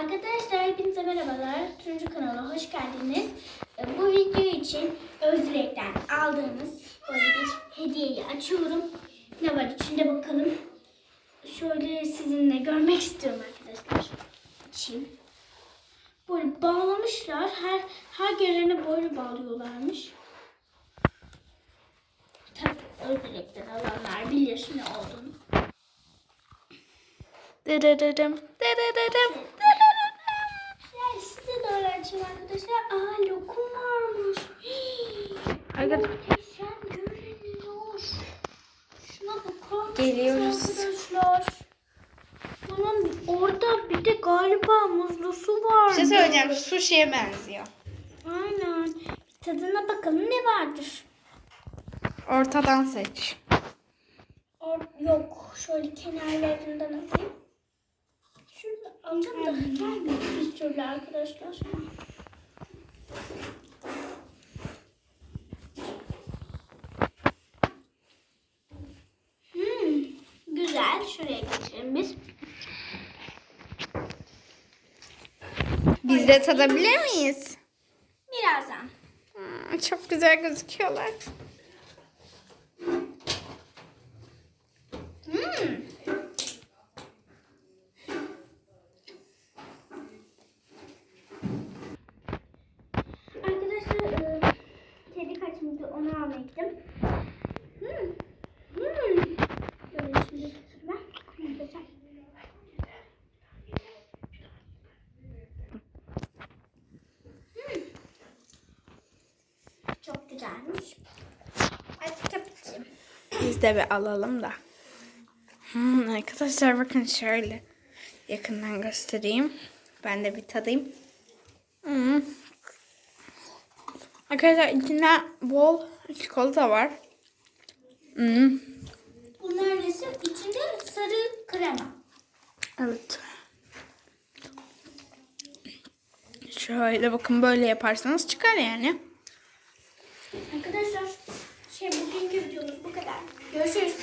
Arkadaşlar hepinize merhabalar. Turuncu kanala hoş geldiniz. Ee, Bu video için Özdirek'ten aldığımız böyle bir hediyeyi açıyorum. Ne var içinde bakalım. Şöyle sizinle görmek istiyorum arkadaşlar. Açayım. Böyle bağlamışlar. Her her gelene böyle bağlıyorlarmış. Tabii Özdirek'ten alanlar bilir ne olduğunu. Dırırırım, dırırırım. Yani açayım arkadaşlar. Aa lokum varmış. Arkadaş- Muhteşem görünüyor. Şuna mısınız Geliyoruz. arkadaşlar? Bunun orada bir de galiba muzlu su var. Bir şey söyleyeceğim. Sushi'ye benziyor. Aynen. Tadına bakalım ne vardır. Ortadan seç. Or yok. Şöyle kenarlarından alayım. Alacağım da gelmiyor bir türlü arkadaşlar. Hmm, güzel. Şuraya geçelim biz. Biz de tadabilir miyiz? Birazdan. Hmm, çok güzel gözüküyorlar. Hmm. Arkadaşlar e, kedi kaçmıştı onu almaya gittim. Hmm. Hmm. Böyle şimdi ben arkadaşlar. Hmm. Çok güzelmiş. Hadi kapatayım. Biz de bir alalım da. Hmm, arkadaşlar bakın şöyle. Yakından göstereyim. Ben de bir tadayım. Hmm. Arkadaşlar içinde bol çikolata var. Hmm. Bunlar nesi? İçinde sarı krema. Evet. Şöyle bakın böyle yaparsanız çıkar yani. Arkadaşlar şey bugünkü videomuz bu kadar. Görüşürüz.